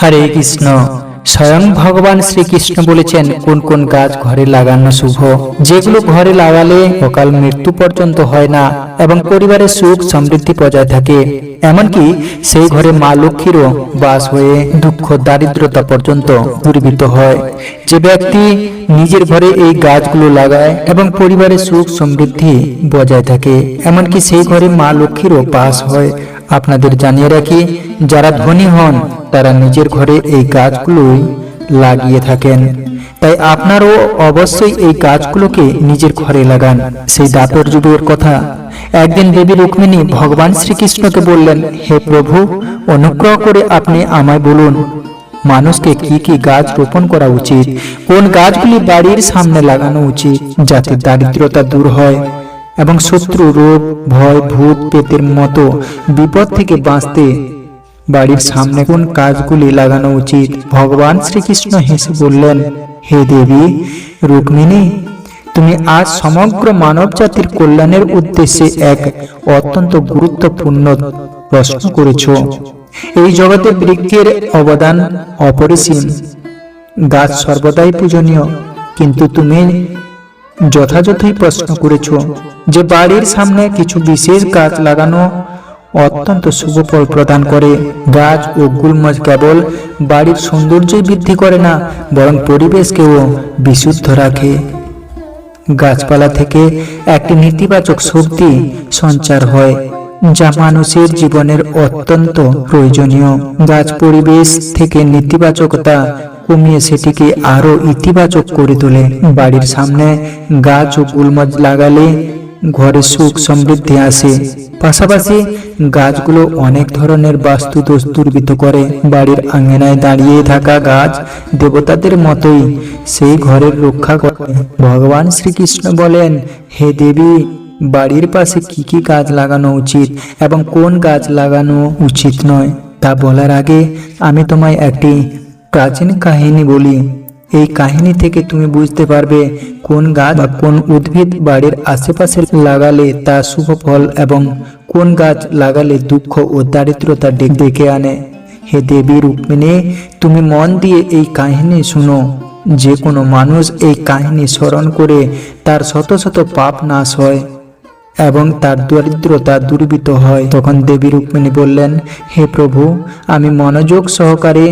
হরে কৃষ্ণ। স্বয়ং ভগবান শ্রীকৃষ্ণ বলেছেন, কোন কোন গাছ ঘরে লাগানো শুভ? যেগুলো ঘরে লাগালে অকাল মৃত্যু পর্যন্ত হয় না এবং পরিবারের সুখ সমৃদ্ধি বজায় থাকে। এমনকি সেই ঘরে মা লক্ষ্মীরও বাস হয়ে দুঃখ, দারিদ্রতা পর্যন্ত দূরীভূত হয়। যে ব্যক্তি নিজের ঘরে এই গাছগুলো লাগায় এবং পরিবারের সুখ সমৃদ্ধি বজায় থাকে, এমনকি সেই ঘরে মা লক্ষ্মীরও বাস হয়। আপনাদের জানিয়ে রাখি, যারা ধনী হন, তারা নিজের ঘরে এই গাছগুলোই লাগিয়ে থাকেন। তাই আপনারও অবশ্যই এই গাছগুলোকে নিজের ঘরে লাগান। সেই দাপর যুগের কথা। একদিন দেবী রুক্মিণী ভগবান শ্রীকৃষ্ণকে বললেন, হে প্রভু, অনুগ্রহ করে আপনি আমায় বলুন, মানুষকে কি কি গাছ রোপণ করা উচিত? কোন গাছগুলি বাড়ির সামনে লাগানো উচিত, যাতে দারিদ্রতা দূর হয়? এবং শত্রু, রোগ, ভয়, ভূত পেতের মতো বিপদ থেকে বাঁচতে বাড়ির সামনে কোন কাজগুলি লাগানো উচিত? ভগবান শ্রীকৃষ্ণ হেসে বললেন, হে দেবী, রুক্মিণী, তুমি আজ সমগ্র মানব জাতির কল্যাণের উদ্দেশ্যে এক অত্যন্ত গুরুত্বপূর্ণ প্রশ্ন করেছ। এই জগতে বৃক্ষের অবদান অপরিসীম। গাছ সর্বদাই পূজনীয়, কিন্তু তুমি যথাযথই প্রশ্ন করেছ যে বাড়ির সামনে কিছু বিশেষ গাছ লাগানো অত্যন্ত শুভ ফল প্রদান করে। গাছ ও গুলমজ কেবল বাড়ির সৌন্দর্যই বৃদ্ধি করে না, বরং পরিবেশকেও বিশুদ্ধ রাখে। গাছপালা থেকে একটি নেতিবাচক শক্তি সঞ্চার হয়, যা মানুষের জীবনের অত্যন্ত প্রয়োজনীয়। গাছ পরিবেশ থেকে নেতিবাচকতা কমিয়ে সেটিকে আরও ইতিবাচক করে তোলে। বাড়ির সামনে গাছ ও গুলমজ লাগালে ঘরে সুখ সমৃদ্ধি আসে। পাশাপাশি গাছগুলো অনেক ধরনের বাস্তু দোষ দূরীভূত করে। বাড়ির আঙ্গনায় দাঁড়িয়ে থাকা গাছ দেবতাদের মতোই সেই ঘরের রক্ষা করে। ভগবান শ্রীকৃষ্ণ বলেন, হে দেবী, বাড়ির পাশে কি কি গাছ লাগানো উচিত এবং কোন গাছ লাগানো উচিত নয় তা বলার আগে আমি তোমায় একটি প্রাচীন কাহিনী বলি। এই কাহিনী থেকে তুমি বুঝতে পারবে কোন গাছ বা কোন উদ্ভিদ বাড়ির আশেপাশে লাগালে তা শুভ ফল এবং কোন গাছ লাগালে দুঃখ ও দারিদ্রতা ডেকে আনে। হে দেবী রুক্মিণী, তুমি মন দিয়ে এই কাহিনী শুনো। যে কোনো মানুষ এই কাহিনী স্মরণ করে তার শত শত পাপ নাশ হয় এবং তার দরিদ্রতা দূরীভূত হয়। তখন দেবী রুক্মিণী বললেন, হে প্রভু, আমি মনোযোগ সহকারে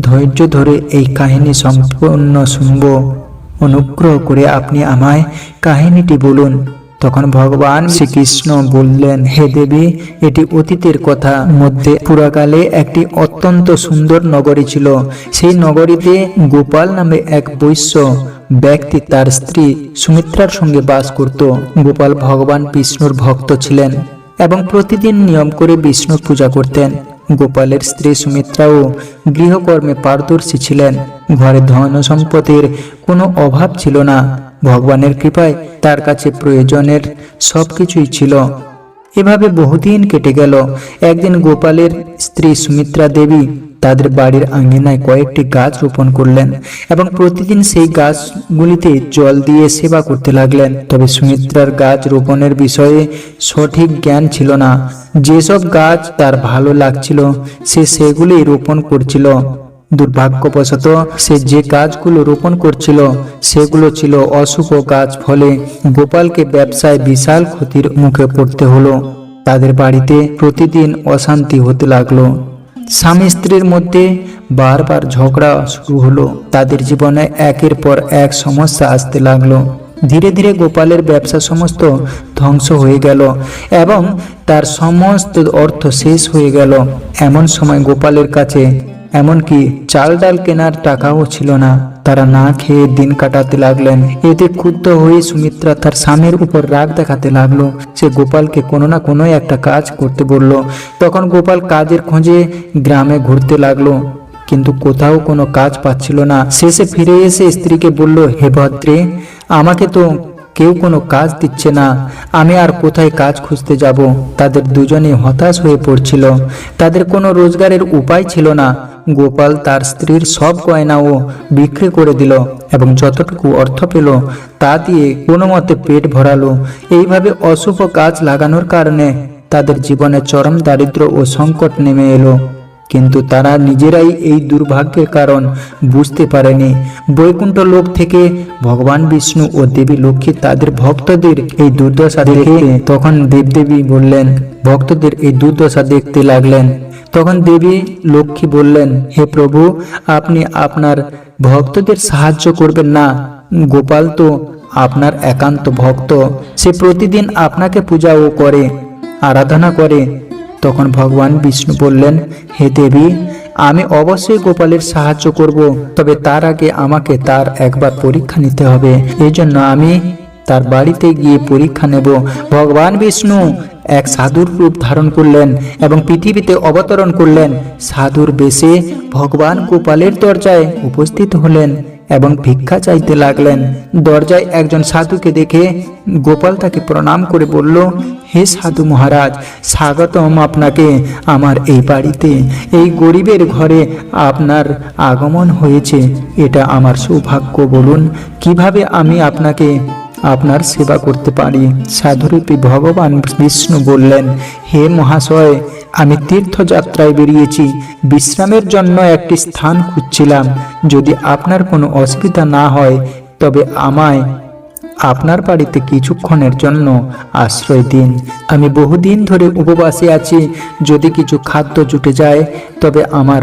ধৈর্য ধরে এই কাহিনী সম্পূর্ণ শুনব। অনুগ্রহ করে আপনি আমায় কাহিনীটি বলুন। তখন ভগবান শ্রীকৃষ্ণ বললেন, হে দেবী, এটি অতীতের কথা। মধ্যে পুরাকালে একটি অত্যন্ত সুন্দর নগরী ছিল। সেই নগরীতে গোপাল নামে এক বৈশ্য ব্যক্তি তার স্ত্রী সুমিত্রার সঙ্গে বাস করত। গোপাল ভগবান বিষ্ণুর ভক্ত ছিলেন এবং প্রতিদিন নিয়ম করে বিষ্ণুর পূজা করতেন। গোপালের স্ত্রী সুমিত্রাও গৃহকর্মে পারদর্শী ছিলেন। ঘরে ধন ও সম্পদের কোনো অভাব ছিল না। ভগবানের কৃপায় তার কাছে প্রয়োজনের সবকিছুই ছিল। এভাবে বহুদিন কেটে গেল। একদিন গোপালের স্ত্রী সুমিত্রা দেবী তাদের বাড়ির আঙ্গিনায় কয়েকটি গাছ রোপণ করলেন এবং প্রতিদিন সেই গাছগুলিতে জল দিয়ে সেবা করতে লাগলেন। তবে সুমিত্রার গাছ রোপণের বিষয়ে সঠিক জ্ঞান ছিল না। যেসব গাছ তার ভালো লাগছিল, সে সেগুলি রোপণ করছিল। দুর্ভাগ্যবশত সে যে গাছগুলো রোপণ করছিল, সেগুলো ছিল অশুভ গাছ। ফলে গোপালকে ব্যবসায় বিশাল ক্ষতির মুখে পড়তে হলো। তাদের বাড়িতে প্রতিদিন অশান্তি হতে লাগল। স্বামী স্ত্রীর মধ্যে বারবার ঝগড়া শুরু হলো। তাদের জীবনে একের পর এক সমস্যা আসতে লাগল। ধীরে ধীরে গোপালের ব্যবসা সমস্ত ধ্বংস হয়ে গেল এবং তার সমস্ত অর্থ শেষ হয়ে গেল। এমন সময় গোপালের কাছে এমনকি চাল ডাল কেনার টাকাও ছিল না। তারা না খেয়ে দিন কাটাতে লাগলেন। এতে ক্ষুব্ধ হয়ে সুমিত্রা তার স্বামীর উপর রাগ দেখাতে লাগল। সে গোপালকে কোনো না কোনো একটা কাজ করতে বলল। তখন গোপাল কাজের খোঁজে গ্রামে ঘুরতে লাগল। কিন্তু কোথাও কোনো কাজ পাচ্ছিল না। শেষে ফিরে এসে স্ত্রীকে বলল, হে ভদ্রে, আমাকে তো কেউ কোনো কাজ দিচ্ছে না। আমি আর কোথায় কাজ খুঁজতে যাব? তাদের দুজনে হতাশ হয়ে পড়ছিল। তাদের কোনো রোজগারের উপায় ছিল না। গোপাল তার স্ত্রীর সব গয়নাও বিক্রি করে দিল এবং যতটুকু অর্থ পেল তা দিয়ে কোনো মতে পেট ভরালো। এইভাবে অশুভ কাজ লাগানোর কারণে তাদের জীবনে চরম দারিদ্র ও সংকট নেমে এলো। কিন্তু তারা নিজেরাই এই দুর্ভাগ্যের কারণ বুঝতে পারেনি। বৈকুণ্ঠ লোক থেকে ভগবান বিষ্ণু ও দেবী লক্ষ্মী তাদের ভক্তদের এই দুর্দশা দেখে তখন দেবদেবী বললেন, ভক্তদের এই দুর্দশা দেখতে লাগলেন। তখন দেবী লক্ষ্মী বললেন, হে প্রভু, আপনি আপনার ভক্তদের সাহায্য করবেন না। গোপাল তো আপনার একান্ত ভক্ত। সে প্রতিদিন আপনাকে পূজাও করে, আরাধনা করে। তখন ভগবান বিষ্ণু বললেন, হে দেবী, আমি অবশ্যই গোপালের সাহায্য করব, তবে তার আগে আমাকে তার একবার পরীক্ষা নিতে হবে। এই জন্য আমি তার বাড়িতে গিয়ে পরীক্ষা নেব। ভগবান বিষ্ণু এক সাধুর রূপ ধারণ করলেন এবং পৃথিবীতে অবতরণ করলেন। সাধুর বেশে ভগবান গোপালের দরজায় উপস্থিত হলেন। এবং ভিক্ষা চাইতে লাগলেন। দরজায় একজন সাধুকে দেখে গোপাল তাকে প্রণাম করে বলল, হে সাধু মহারাজ, স্বাগতম আপনাকে আমার এই বাড়িতে। এই গরিবের ঘরে আপনার আগমন হয়েছে। এটা আমার সৌভাগ্য, বলুন, কীভাবে আমি আপনাকে, আপনার সেবা করতে পারি? সাধুরূপী ভগবান বিষ্ণু বললেন, হে মহাশয় আমি তীর্থযাত্রায় বেরিয়েছি। বিশ্রামের জন্য একটি স্থান খুঁজছিলাম। যদি আপনার কোনো অসুবিধা না হয়, তবে আমায় আপনার বাড়িতে কিছুক্ষণের জন্য আশ্রয় দিন। আমি বহুদিন ধরে উপবাসে আছি। যদি কিছু খাদ্য জুটে যায়, তবে আমার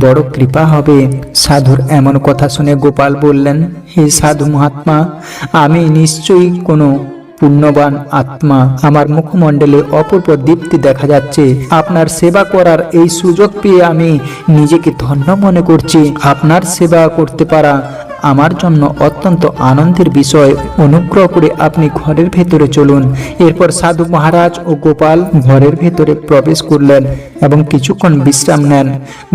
বড় কৃপা হবে। সাধুর এমন কথা শুনে গোপাল বললেন, হে সাধু মহাত্মা, আমি নিশ্চয়ই কোনো পুণ্যবান আত্মা আমার মুখমণ্ডলে অপূর্ব দীপ্তি দেখা যাচ্ছে। আপনার সেবা করার এই সুযোগ পেয়ে আমি নিজেকে ধন্য মনে করছি। আপনার সেবা করতে পারা আমার জন্য অত্যন্ত আনন্দের বিষয়। অনুগ্রহ করে আপনি ঘরের ভেতরে চলুন। এরপর সাধু মহারাজ ও গোপাল ঘরের ভেতরে প্রবেশ করলেন এবং কিছুক্ষণ বিশ্রাম নেন।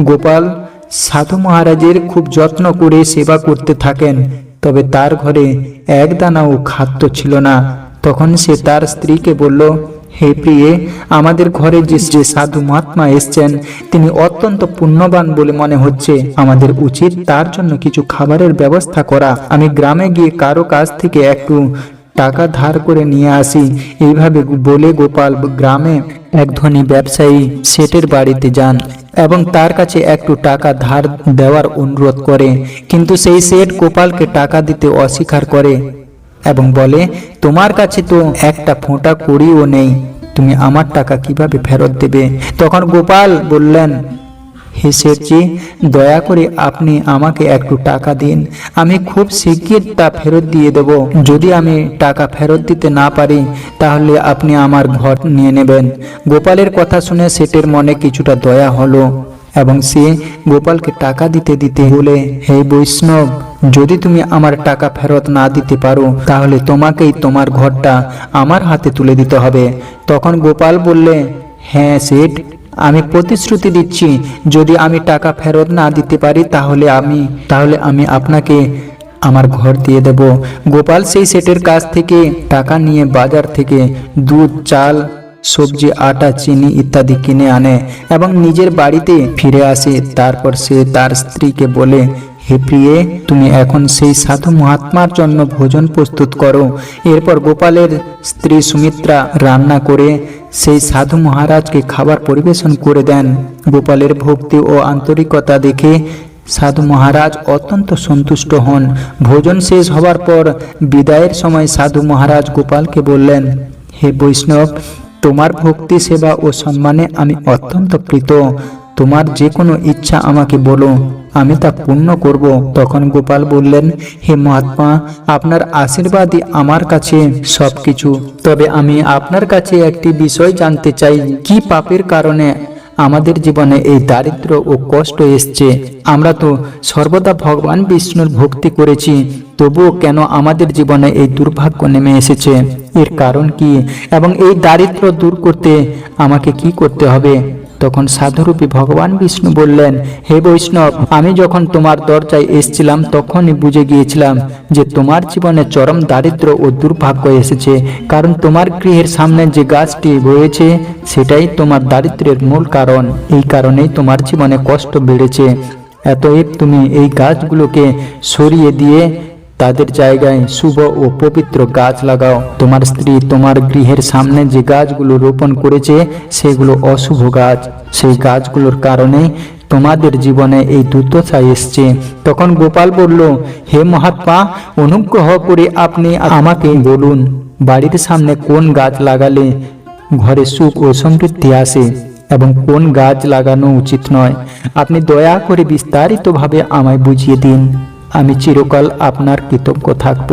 গোপাল, সাধু মহারাজের খুব যত্ন করে সেবা করতে থাকেন, তবে তার ঘরে এক দানাও খাদ্য ছিল না। তখন সে তার স্ত্রীকে বলল, হে প্রিয়ে, আমাদের ঘরে যে যে সাধু মহাত্মা এসছেন, তিনি অত্যন্ত পুণ্যবান বলে মনে হচ্ছে। আমাদের উচিত তার জন্য কিছু খাবারের ব্যবস্থা করা। আমি গ্রামে গিয়ে কারও কাছ থেকে একটু টাকা ধার করে নিয়ে আসি। এইভাবে বলে গোপাল গ্রামে এক ধনী ব্যবসায়ী সেটের বাড়িতে যান এবং তার কাছে একটু টাকা ধার দেওয়ার অনুরোধ করে। কিন্তু সেই সেট গোপালকে টাকা দিতে অস্বীকার করে। এবং বলে, তোমার কাছে তো একটা ফোঁটা কড়িও নেই, তুমি আমার টাকা কীভাবে ফেরত দেবে? তখন গোপাল বললেন, হে শেঠজি, দয়া করে আপনি আমাকে একটু টাকা দিন, আমি খুব শিগগির তা ফেরত দিয়ে দেব। যদি আমি টাকা ফেরত দিতে না পারি, তাহলে আপনি আমার ঘর নিয়ে নেবেন। গোপালের কথা শুনে শেঠের মনে কিছুটা দয়া হলো। এবং সে গোপালকে টাকা দিতে দিতে বলে, হে বৈষ্ণব, যদি তুমি আমার টাকা ফেরত না দিতে পারো, তাহলে তোমাকেই তোমার ঘরটা আমার হাতে তুলে দিতে হবে। তখন গোপাল বললে হ্যাঁ সেট আমি প্রতিশ্রুতি দিচ্ছি। যদি আমি টাকা ফেরত না দিতে পারি, তাহলে আমি তাহলে আমি আপনাকে আমার ঘর দিয়ে দেব। গোপাল সেই সেটের কাছ থেকে টাকা নিয়ে বাজার থেকে দুধ, চাল সবজি, আটা, চিনি ইত্যাদি কিনে আনে এবং নিজের বাড়িতে ফিরে আসে। তারপর সে তার স্ত্রীকে বলে, হে প্রিয়ে, তুমি এখন সেই সাধু মহাত্মার জন্য ভোজন প্রস্তুত করো। এরপর গোপালের স্ত্রী সুমিত্রা রান্না করে সেই সাধু মহারাজকে খাবার পরিবেশন করে দেন। গোপালের ভক্তি ও আন্তরিকতা দেখে সাধু মহারাজ অত্যন্ত সন্তুষ্ট হন। ভোজন শেষ হবার পর বিদায়ের সময় সাধু মহারাজ গোপালকে বললেন, হে বৈষ্ণব তোমার ভক্তি, সেবা ও সম্মানে আমি অত্যন্ত কৃত। তোমার যে কোনো ইচ্ছা আমাকে বলো, আমি তা পূর্ণ করব। তখন গোপাল বললেন, হে মহাত্মা, আপনার আশীর্বাদই আমার কাছে সব কিছু তবে আমি আপনার কাছে একটি বিষয় জানতে চাই, কি পাপের কারণে আমাদের জীবনে এই দারিদ্র ও কষ্ট এসছে। আমরা তো সর্বদা ভগবান বিষ্ণুর ভক্তি করেছি, তবুও কেন আমাদের জীবনে এই দুর্ভাগ্য নেমে এসেছে? এর কারণ কি? এবং এই দারিদ্র দূর করতে আমাকে কি করতে হবে? তখন সাধুরূপী ভগবান বিষ্ণু বললেন, হে বৈষ্ণব, আমি যখন তোমার দরজায় এসছিলাম তখনই বুঝে গিয়েছিলাম যে তোমার জীবনে চরম দারিদ্র ও দুর্ভাগ্য এসেছে, কারণ তোমার গৃহের সামনে যে গাছটি রয়েছে সেটাই তোমার দারিদ্রের মূল কারণ। এই কারণেই তোমার জীবনে কষ্ট বেড়েছে। এতএব তুমি এই গাছগুলোকে সরিয়ে দিয়ে তাদের জায়গায় শুভ ও পবিত্র গাছ লাগাও। তোমার স্ত্রী তোমার গৃহের সামনে যে গাছগুলো রোপণ করেছে, সেগুলো অশুভ গাছ। সেই গাছগুলোর কারণে তোমাদের জীবনে এই দুর্দশা এসছে। তখন গোপাল বলল, হে মহাত্মা, অনুগ্রহ করে আপনি আমাকে বলুন, বাড়ির সামনে কোন গাছ লাগালে ঘরে সুখ ও সমৃদ্ধি আসে এবং কোন গাছ লাগানো উচিত নয়? আপনি দয়া করে বিস্তারিতভাবে আমায় বুঝিয়ে দিন। আমি চিরকাল আপনার কৃতজ্ঞ থাকব।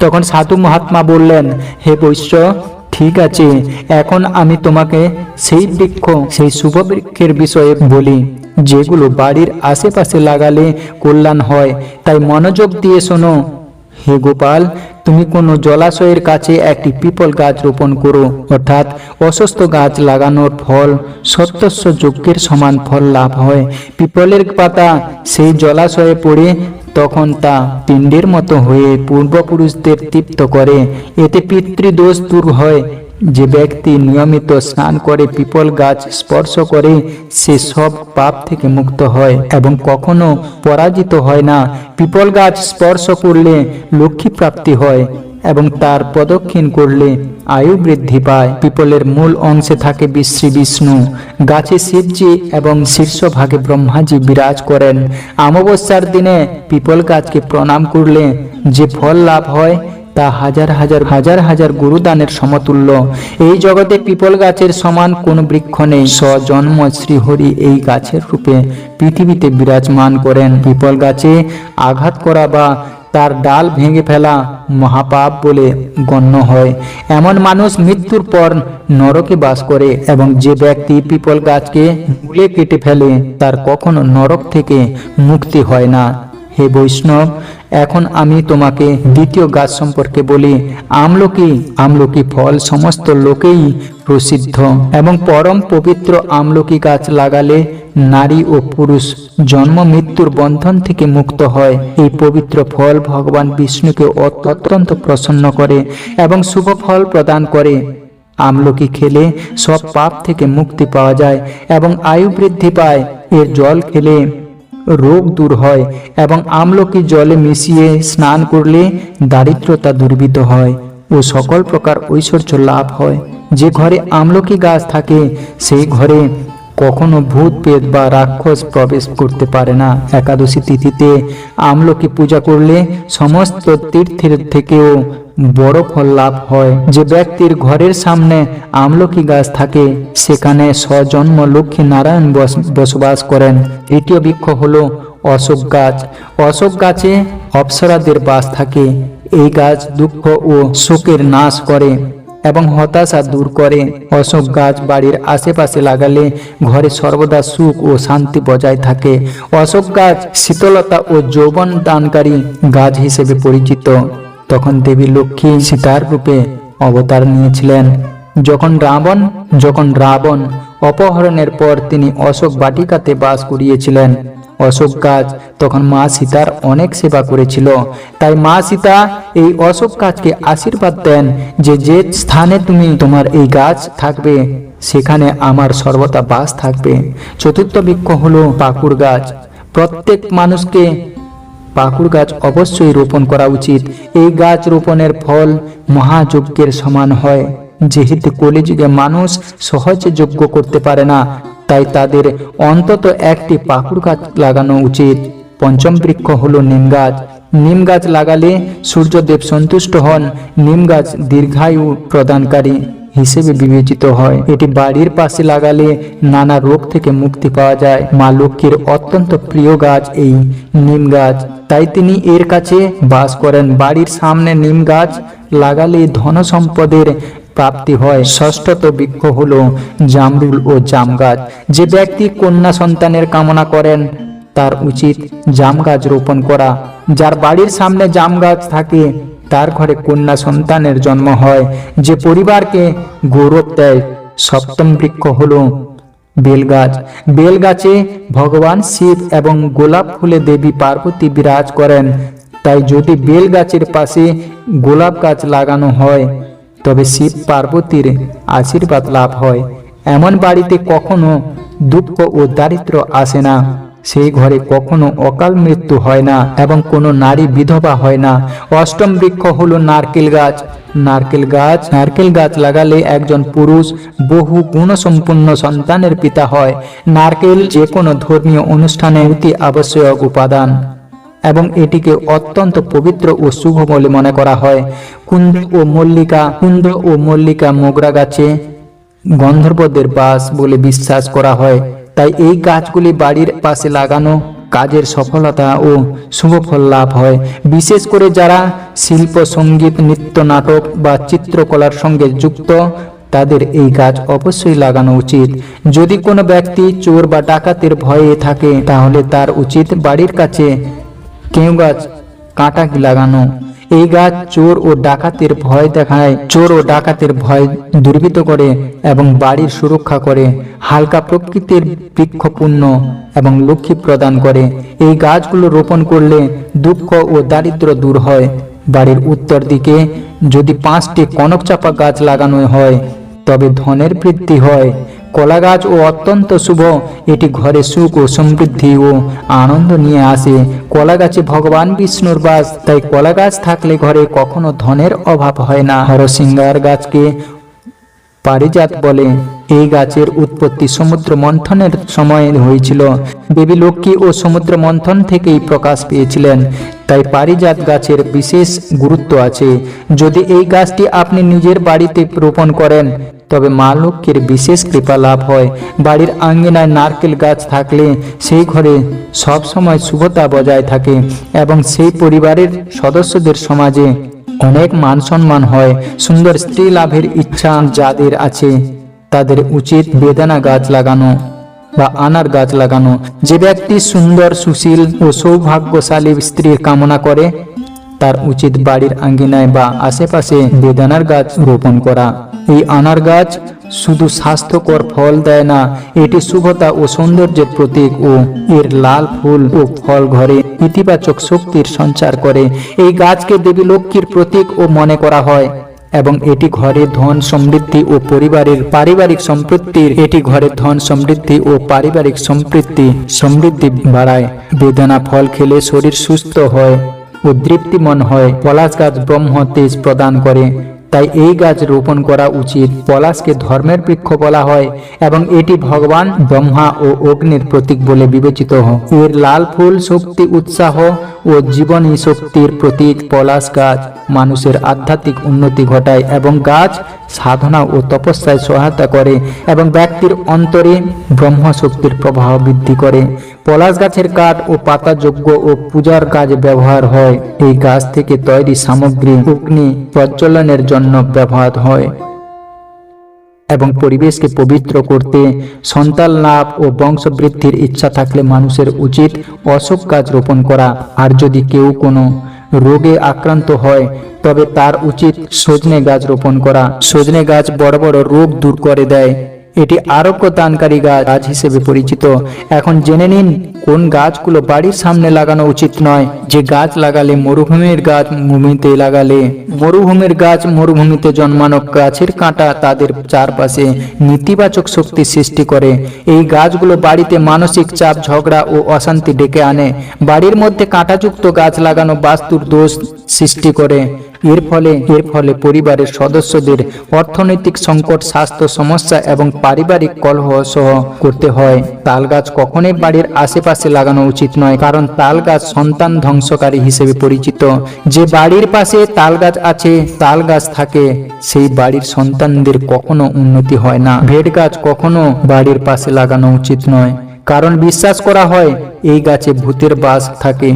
তখন সাধু মহাত্মা বললেন, হে বৈশ্য, ঠিক আছে, এখন আমি তোমাকে সেই বৃক্ষ, সেই শুভ বৃক্ষের বিষয়ে বলি, যেগুলো বাড়ির আশেপাশে লাগালে কল্যাণ হয়। তাই মনোযোগ দিয়ে শোনো। হে গোপাল, তুমি কোনো জলাশয়ের কাছে একটি পিপল গাছ রোপণ করো। অর্থাৎ অসুস্থ গাছ লাগানোর ফল সত্যস্য যজ্ঞের সমান ফল লাভ হয়। পিপলের পাতা সেই জলাশয়ে পড়ে তখন তা পিণ্ডের মতো হয়ে পূর্বপুরুষদের তৃপ্ত করে। এতে পিতৃদোষ দূর হয়। যে ব্যক্তি নিয়মিত স্নান করে, পিপল গাছ স্পর্শ করে, সে সব পাপ থেকে মুক্ত হয় এবং কখনো পরাজিত হয় না। পিপল গাছ স্পর্শ করলে লক্ষ্মী প্রাপ্তি হয়। এবং তার প্রদক্ষিণ করলে আয়ু বৃদ্ধি পায়। পিপলের মূল অংশে থাকে বিশ্রী বিষ্ণু। গাছে শিবজি এবং শীর্ষভাগে ব্রহ্মাজি বিরাজ করেন। অমাবস্যার দিনে পিপল গাছকে প্রণাম করলে যে ফল লাভ হয়, তা হাজার হাজার হাজার হাজার গুরুদানের সমতুল্য। এই জগতে পিপল গাছের সমান কোন বৃক্ষ নেই। স্বজন্ম শ্রীহরি এই গাছের রূপে পৃথিবীতে বিরাজমান করেন। পিপল গাছে আঘাত করা বা তার ডাল ভেঙে ফেলা মহাপাপ বলে গণ্য হয়। এমন মানুষ মৃত্যুর পর নরকে বাস করে এবং যে ব্যক্তি পিপল গাছকে মূলে কেটে ফেলে, তার কখনো নরক থেকে মুক্তি হয় না। হে বৈষ্ণব এখন আমি তোমাকে দ্বিতীয় গাছ সম্পর্কে বলি, আমলকি আমলকি ফল সমস্ত লোকেই প্রসিদ্ধ এবং পরম পবিত্র আমলকি গাছ লাগালে নারী ও পুরুষ জন্ম মৃত্যুর বন্ধন থেকে মুক্ত হয়। এই পবিত্র ফল ভগবান বিষ্ণুকে অত- অত্যন্ত প্রসন্ন করে এবং শুভ ফল প্রদান করে। আমলকি খেলে সব পাপ থেকে মুক্তি পাওয়া যায় এবং আয়ু বৃদ্ধি পায়। এর জল খেলে রোগ দূর হয় এবং আমলকি জলে মিশিয়ে স্নান করলে দারিদ্রতা দূরীভূত হয় ও সকল প্রকার ঐশ্বর্য লাভ হয়। যে ঘরে আমলকি গাছ থাকে, সেই ঘরে কখনো ভূত পেত বা রাক্ষস প্রবেশ করতে পারে না। একাদশী তিথিতে আমলকি পূজা করলে সমস্ত তীর্থের থেকেও বড় ফল লাভ হয়। যে ব্যক্তির ঘরের সামনে আমলকি গাছ থাকে, সেখানে স্বজন্ম লক্ষ্মী নারায়ণ বস- বসবাস করেন। তৃতীয় বৃক্ষ হলো অশোক গাছ। অশোক গাছে অপ্সরাদের বাস থাকে। এই গাছ দুঃখ ও শোকের নাশ করে এবং হতাশা দূর করে। অশোক গাছ বাড়ির আশেপাশে লাগালে ঘরে সর্বদা সুখ ও শান্তি বজায় থাকে। অশোক গাছ শীতলতা ও যৌবন দানকারী গাছ হিসেবে পরিচিত। তখন দেবী লক্ষ্মী সীতার রূপে অবতার নিয়েছিলেন। যখন রাবণ যখন রাবণ অপহরণের পর তিনি অশোক বাটিকাতে বাস করিয়েছিলেন। অশোক গাছ তখন মা সীতার অনেক সেবা করেছিল। তাই মা সীতা এই অশোক গাছকে আশীর্বাদ দেন যে যে স্থানে তুমি তোমার এই গাছ থাকবে, সেখানে আমার সর্বদা বাস থাকবে। চতুর্থ বৃক্ষ হলো পাকুড় গাছ। প্রত্যেক মানুষকে পাকুড় গাছ অবশ্যই রোপণ করা উচিত। এই গাছ রোপণের ফল মহাযজ্ঞের সমান হয়। যেহেতু কলিযুগে মানুষ সহজে যজ্ঞ করতে পারে না, তাই তাদের অন্তত একটি পাকুড় গাছ লাগানো উচিত। পঞ্চম বৃক্ষ হলো নিম গাছ। নিম গাছ লাগালে সূর্যদেব সন্তুষ্ট হন। নিম গাছ দীর্ঘায়ু প্রদানকারী। হিসেবে বিবেচিত হয়। এটি বাড়ির পাশে লাগালে নানা রোগ থেকে মুক্তি পাওয়া যায়। মা লক্ষ্মীর অত্যন্ত প্রিয় গাছ এই নিম গাছ। তাই তিনি এর কাছে বাস করেন। বাড়ির সামনে নিম গাছ লাগালে ধন সম্পদের প্রাপ্তি হয়। ষষ্ঠত বৃক্ষ হলো জামরুল ও জাম গাছ। যে ব্যক্তি কন্যা সন্তানের কামনা করেন, তার উচিত জাম গাছ রোপণ করা। যার বাড়ির সামনে জাম গাছ থাকে তার ঘরে কন্যা সন্তানের জন্ম হয়। যে পরিবারকে গৌরব দেয়, সপ্তম বৃক্ষ হলো বেলগাছ। বেলগাছে ভগবান শিব এবং গোলাপ ফুলে দেবী পার্বতী বিরাজ করেন। তাই যদি বেল গাছের পাশে গোলাপ গাছ লাগানো হয়, তবে শিব পার্বতীর আশীর্বাদ লাভ হয়। এমন বাড়িতে কখনো দুঃখ ও দারিদ্র্য আসে না। সেই ঘরে কখনো অকাল মৃত্যু হয় না এবং কোনো নারী বিধবা হয় না। অষ্টম বৃক্ষ হলো নারকেল গাছ। নারকেল গাছ নারকেল গাছ লাগালে একজন পুরুষ বহু গুণসম্পন্ন সন্তানের পিতা হয়। নারকেল যে কোনো ধর্মীয় অনুষ্ঠানে অতি আবশ্যক উপাদান এবং এটিকে অত্যন্ত পবিত্র ও শুভ বলে মনে করা হয়। কুন্দ ও মল্লিকা কুন্দ ও মল্লিকা মোগরা গাছে গন্ধর্বদের বাস বলে বিশ্বাস করা হয়। তাই এই গাছগুলি বাড়ির পাশে লাগানো কাজের সফলতা ও শুভ ফল লাভ হয়। বিশেষ করে যারা শিল্প, সংগীত, নৃত্য, নাটক বা চিত্রকলার সঙ্গে যুক্ত, তাদের এই গাছ অবশ্যই লাগানো উচিত। যদি কোনো ব্যক্তি চোর বা ডাকাতের ভয়ে থাকে, তাহলে তার উচিত বাড়ির কাছে কেউ গাছ কাঁটা লাগানো। এই গাছ চোর ও ডাকাতের ভয় দেখায়। চোর ও ডাকাতের ভয় দুর্বৃত করে এবং বাড়ির সুরক্ষা করে, হালকা প্রকৃতির বৃক্ষপূর্ণ এবং লক্ষ্মী প্রদান করে। এই গাছগুলো রোপণ করলে দুঃখ ও দারিদ্র দূর হয়। বাড়ির উত্তর দিকে যদি পাঁচটি কনক চাপা গাছ লাগানো হয়, তবে ধনের বৃদ্ধি হয়। কলা গাছ ও অত্যন্ত শুভ। এটি ঘরে সুখ ও সমৃদ্ধি ও আনন্দ নিয়ে আসে। কলা গাছে ভগবান বিষ্ণুর বাস। তাই কলা গাছ থাকলে ঘরে কখনো ধনের অভাব হয় না। হরসিংহার গাছকে পারিজাত বলে এই গাছের উৎপত্তি সমুদ্র মন্থনের সময় হয়েছিল। দেবী লক্ষ্মী ও সমুদ্র মন্থন থেকেই প্রকাশ পেয়েছিলেন। তাই পারিজাত গাছের বিশেষ গুরুত্ব আছে। যদি এই গাছটি আপনি নিজের বাড়িতে রোপণ করেন তবে মা লক্ষ্মীর বিশেষ কৃপা লাভ হয়। বাড়ির আঙ্গিনায় নারকেল গাছ থাকলে সেই ঘরে সব সময় শুভতা বজায় থাকে এবং সেই পরিবারের সদস্যদের সমাজে অনেক মান সম্মান হয়। সুন্দর স্ত্রী লাভের ইচ্ছা যাদের আছে, তাদের উচিত বেদানা গাছ লাগানো বা আনার গাছ লাগানো। যে ব্যক্তি সুন্দর, সুশীল ও সৌভাগ্যশালী স্ত্রীর কামনা করে তার উচিত বাড়ির আঙ্গিনায় বা আশেপাশে বেদানার গাছ রোপণ করা। এই আনার গাছ শুধু স্বাস্থ্যকর ফল দেয় না, এটি শুভতা ও সৌন্দর্যের প্রতীক ও এর লাল ফুল ও ফল ঘরে ইতিবাচক শক্তির সঞ্চার করে। এই গাছকে দেবী লক্ষ্মীর প্রতীক ও মনে করা হয় এবং এটি ঘরে ধন সমৃদ্ধি ও পরিবারের পারিবারিক সম্পৃক্তির এটি ঘরে ধন সমৃদ্ধি ও পারিবারিক সম্পৃক্তি সমৃদ্ধি বাড়ায়। বেদানা ফল খেলে শরীর সুস্থ হয়। ও দৃপ্তিমন হয়। পলাশ গাছ ব্রহ্ম তেজ প্রদান করে। তাই এই গাছ রোপণ করা উচিত। পলাশকে ধর্মের বৃক্ষ বলা হয় এবং এটি ভগবান ব্রহ্মা ও অগ্নির প্রতীক বলে বিবেচিত। হয় এর লাল ফুল শক্তি উৎসাহ ও জীবনী শক্তির প্রতীক পলাশ গাছ। মানুষের আধ্যাত্মিক উন্নতি ঘটায় এবং গাছ সাধনা ও তপস্যায় সহায়তা করে এবং ব্যক্তির অন্তরে ব্রহ্ম শক্তির প্রবাহ বৃদ্ধি করে। পলাশ গাছের কাঠ ও পাতা যোগ্য ও পূজার কাজে ব্যবহার হয়। এই গাছ থেকে তৈরি সামগ্রী অগ্নি প্রজ্বলনের জন্য ব্যবহার হয় এবং পরিবেশকে পবিত্র করতে সন্তান লাভ ও বংশবৃদ্ধির ইচ্ছা থাকলে মানুষের উচিত অশোক গাছ রোপণ করা। আর যদি কেউ কোনো রোগে আক্রান্ত হয়, তবে তার উচিত সজনে গাছ রোপণ করা। সজনে গাছ বড় বড় রোগ দূর করে দেয়। এটি আরোগ্য দানকারী গাছ হিসেবে পরিচিত। এখন জেনে নিন, কোন গাছগুলো বাড়ির সামনে লাগানো উচিত নয়। যে গাছ লাগালে মরুভূমির গাছ ভূমিতে লাগালে। মরুভূমির গাছ মরুভূমিতে জন্মানো গাছের কাঁটা তাদের চারপাশে নেতিবাচক শক্তি সৃষ্টি করে। এই গাছগুলো বাড়িতে মানসিক চাপ, ঝগড়া ও অশান্তি ডেকে আনে। বাড়ির মধ্যে কাঁটাযুক্ত গাছ লাগানো বাস্তুর দোষ সৃষ্টি করে। এর ফলে এর ফলে পরিবারের সদস্যদের অর্থনৈতিক সংকট, স্বাস্থ্য সমস্যা এবং পারিবারিক কলহ সহ করতে হয়। তাল গাছ কখনোই বাড়ির আশেপাশে লাগানো উচিত নয়, কারণ তাল গাছ সন্তান ধ্বংসকারী হিসেবে পরিচিত। যে বাড়ির পাশে তাল গাছ আছে তাল গাছ থাকে, সেই বাড়ির সন্তানদের কখনো উন্নতি হয় না। ভেট গাছ কখনো বাড়ির পাশে লাগানো উচিত নয়। কারণ বিশ্বাস করা হয় এই গাছে ভূতের বাস থাকে।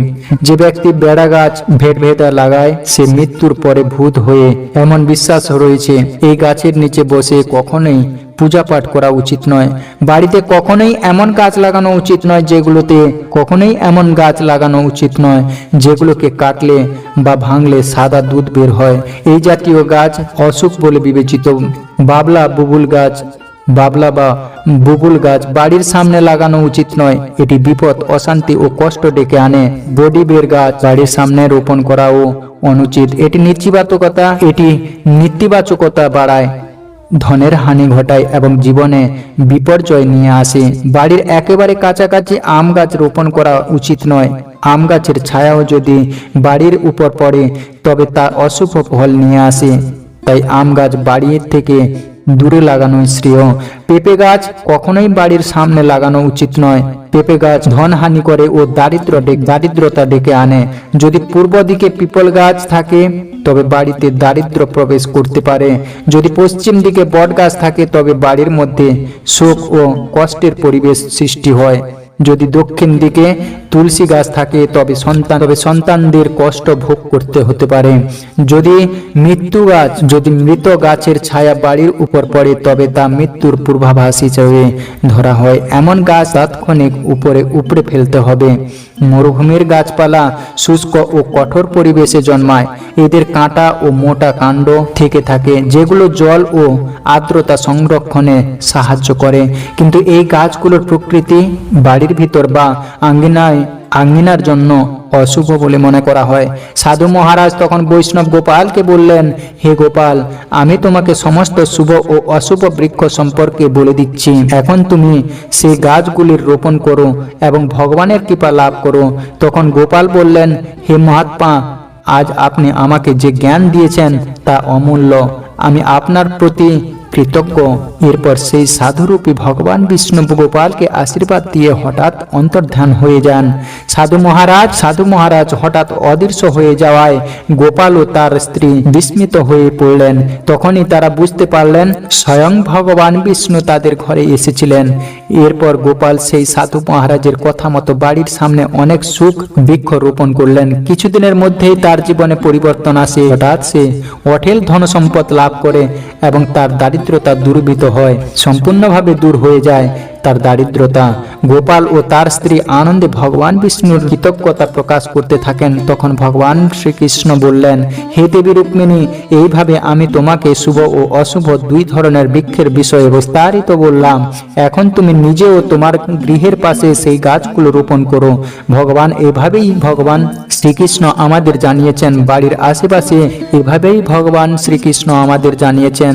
যে ব্যক্তি বেড়া গাছ ভেট ভেদা লাগায়, সে মৃত্যুর পরে ভূত হয়ে এমন বিশ্বাস রয়েছে, এই গাছের নিচে বসে কখনোই পূজা পাঠ করা উচিত নয়। বাড়িতে কখনোই এমন গাছ লাগানো উচিত নয় যেগুলোতে কখনোই এমন গাছ লাগানো উচিত নয় যেগুলোকে কাটলে বা ভাঙলে সাদা দুধ বের হয়। এই জাতীয় গাছ অসুখ বলে বিবেচিত। বাবলা বুবুল গাছ বাবলা বা বুবুল গাছ বাড়ির সামনে লাগানো উচিত নয়। এটি বিপদ, অশান্তি ও কষ্ট ডেকে আনে। বডি বের গাছ বাড়ির সামনে রোপণ করাও অনুচিত। এটি নেতিবাচকতা এটি নেতিবাচকতা বাড়ায়। ধনের হানি ঘটায় এবং জীবনে বিপর্যয় নিয়ে আসে। বাড়ির একেবারে কাছাকাছি আম গাছ রোপণ করা উচিত নয়। আম গাছের ছায়াও যদি বাড়ির উপর পড়ে, তবে তা অশুভ ফল নিয়ে আসে। তাই আম গাছ বাড়ির থেকে দূরে লাগানো শ্রেয়। পেঁপে গাছ কখনোই বাড়ির সামনে লাগানো উচিত নয়। পেঁপে গাছ ধন হানি করে ও দারিদ্র দারিদ্রতা ডেকে আনে। যদি পূর্ব দিকে পিপল গাছ থাকে, তবে বাড়িতে দারিদ্র প্রবেশ করতে পারে। যদি পশ্চিম দিকে বট গাছ থাকে, তবে বাড়ির মধ্যে শোক ও কষ্টের পরিবেশ সৃষ্টি হয়। যদি দক্ষিণ দিকে তুলসী গাছ থাকে, তবে সন্তান তবে সন্তানদের কষ্ট ভোগ করতে হতে পারে। যদি মৃত্যু গাছ যদি মৃত গাছের ছায়া বাড়ির উপর পড়ে, তবে তা মৃত্যুর পূর্বাভাস হিসেবে ধরা হয়। এমন গাছ তাৎক্ষণিক উপরে উপড়ে ফেলতে হবে। মরুভূমির গাছপালা শুষ্ক ও কঠোর পরিবেশে জন্মায়। এদের কাঁটা ও মোটা কাণ্ড থেকে থাকে, যেগুলো জল ও আর্দ্রতা সংরক্ষণে সাহায্য করে। কিন্তু এই গাছগুলোর প্রকৃতি বাড়ির ভিতর বা আঙ্গিনায়, আঙ্গিনার জন্য অশুভ বলে মনে করা হয়। সাধু মহারাজ তখন বৈষ্ণব গোপালকে বললেন, হে গোপাল, আমি তোমাকে সমস্ত শুভ ও অশুভ বৃক্ষ সম্পর্কে বলে দিচ্ছি। এখন তুমি সেই গাছগুলির রোপণ করো এবং ভগবানের কৃপা লাভ করো। তখন গোপাল বললেন, হে মহাত্মা, আজ আপনি আমাকে যে জ্ঞান দিয়েছেন তা অমূল্য। আমি আপনার প্রতি কৃতজ্ঞ। এরপর সেই সাধুরূপী ভগবান বিষ্ণু গোপালকে আশীর্বাদ দিয়ে হঠাৎ অন্তর্ধান হয়ে যান। সাধু মহারাজ সাধু মহারাজ হঠাৎ অদৃশ্য হয়ে যাওয়ায় গোপাল ও তার স্ত্রী বিস্মিত হয়ে পড়লেন। তখনই তারা বুঝতে পারলেন, স্বয়ং ভগবান বিষ্ণু তাদের ঘরে এসেছিলেন। এরপর গোপাল সেই সাধু মহারাজের কথা মতো বাড়ির সামনে অনেক সুখ, বৃক্ষ রোপণ করলেন। কিছুদিনের মধ্যেই তার জীবনে পরিবর্তন আসে। হঠাৎ সে অঠেল ধনসম্পদ লাভ করে এবং তার দারিদ্রতা দূরীভূত হয় সম্পূর্ণভাবে দূর হয়ে যায়। তার দারিদ্রতা। গোপাল ও তার স্ত্রী আনন্দে ভগবান বিষ্ণুর কৃতজ্ঞতা প্রকাশ করতে থাকেন। তখন ভগবান শ্রীকৃষ্ণ বললেন, হে দেবী রুক্মিণী, এইভাবে আমি তোমাকে শুভ ও অশুভ দুই ধরনের বৃক্ষের বিষয়ে বিস্তারিত বললাম। এখন তুমি নিজেও তোমার গৃহের পাশে সেই গাছগুলো রোপণ করো। ভগবান এভাবেই ভগবান শ্রীকৃষ্ণ আমাদের জানিয়েছেন। বাড়ির আশেপাশে এভাবেই ভগবান শ্রীকৃষ্ণ আমাদের জানিয়েছেন।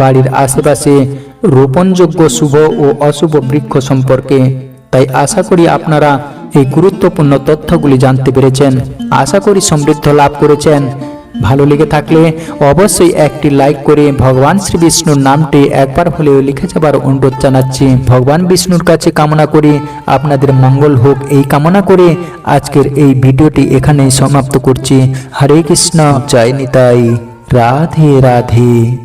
বাড়ির আশেপাশে রোপণযোগ্য শুভ ও অশুভ বৃক্ষ সম্পর্কে। তাই আশা করি আপনারা এই গুরুত্বপূর্ণ তথ্যগুলি জানতে পেরেছেন। আশা করি সমৃদ্ধ লাভ করেছেন। ভালো লেগে থাকলে অবশ্যই একটি লাইক করে ভগবান শ্রী বিষ্ণুর নামটি একবার হলেও লিখে যাবার অনুরোধ জানাচ্ছি। ভগবান বিষ্ণুর কাছে কামনা করি। আপনাদের মঙ্গল হোক এই কামনা করে আজকের এই ভিডিওটি এখানেই সমাপ্ত করছি। হরে কৃষ্ণ। জয় নিতাই। রাধে রাধে।